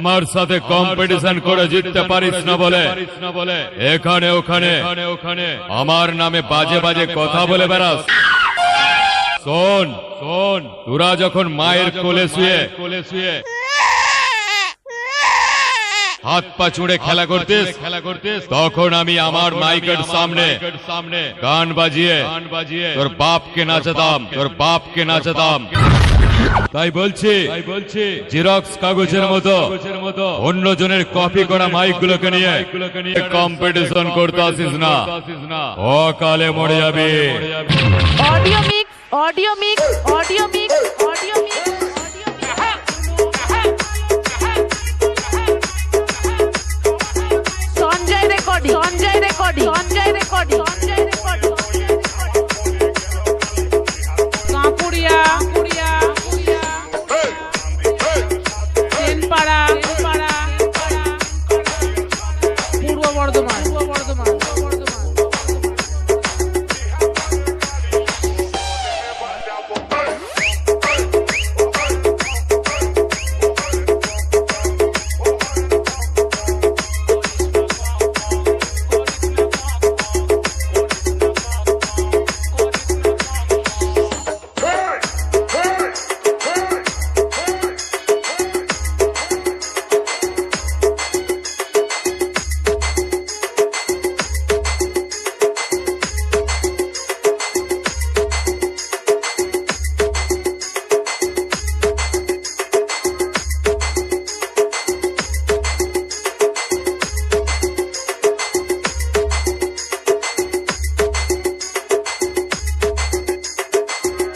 আমার সাথে কম্পিটিশন করে জিততে পারিস না বলে। এখানে ওখানে। ওখানে। আমার নামে বাজে বাজে কথা বলে বেড়াস। শোন। শোন। তোরা যখন মায়ের কোলে শুয়ে কোলে শুয়ে হাত পা চুড়ে খেলা করতিস? খেলা করতিস। তখন আমি আমার মাইকের সামনে সামনে গান বাজিয়ে গান বাজিয়ে তোর বাপকে নাচাতাম তোর বাপকে নাচাতাম। তাই বলছি তাই বলছি জেরক্স কাগজের মতো মতো অন্য জনের কপি করা মাইক গুলোকে নিয়ে কম্পিটিশন করতে আসিস না। অকালে মরে যাবে। Audio mix audio mix audio mix audio mix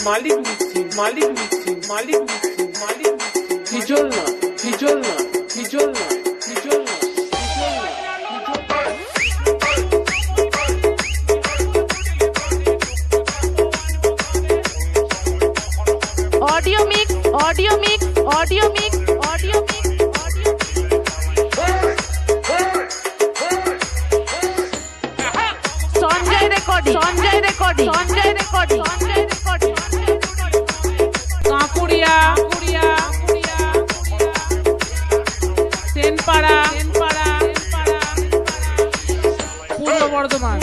মালিক নিচ্ছি মালিক নিচ্ছি মালিক নিচ্ছি মালিক নিচ্ছি হিজল না হিজল না হিজল না হিজল না audio mix audio mix audio mix audio mix পাড়া Purba Bardhaman.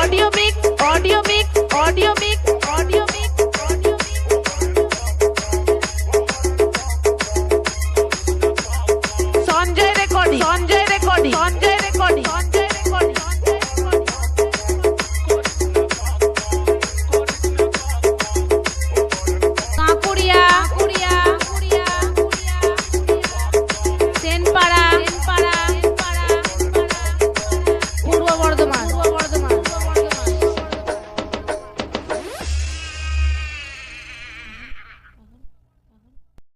audio mix, audio mix, audio mix.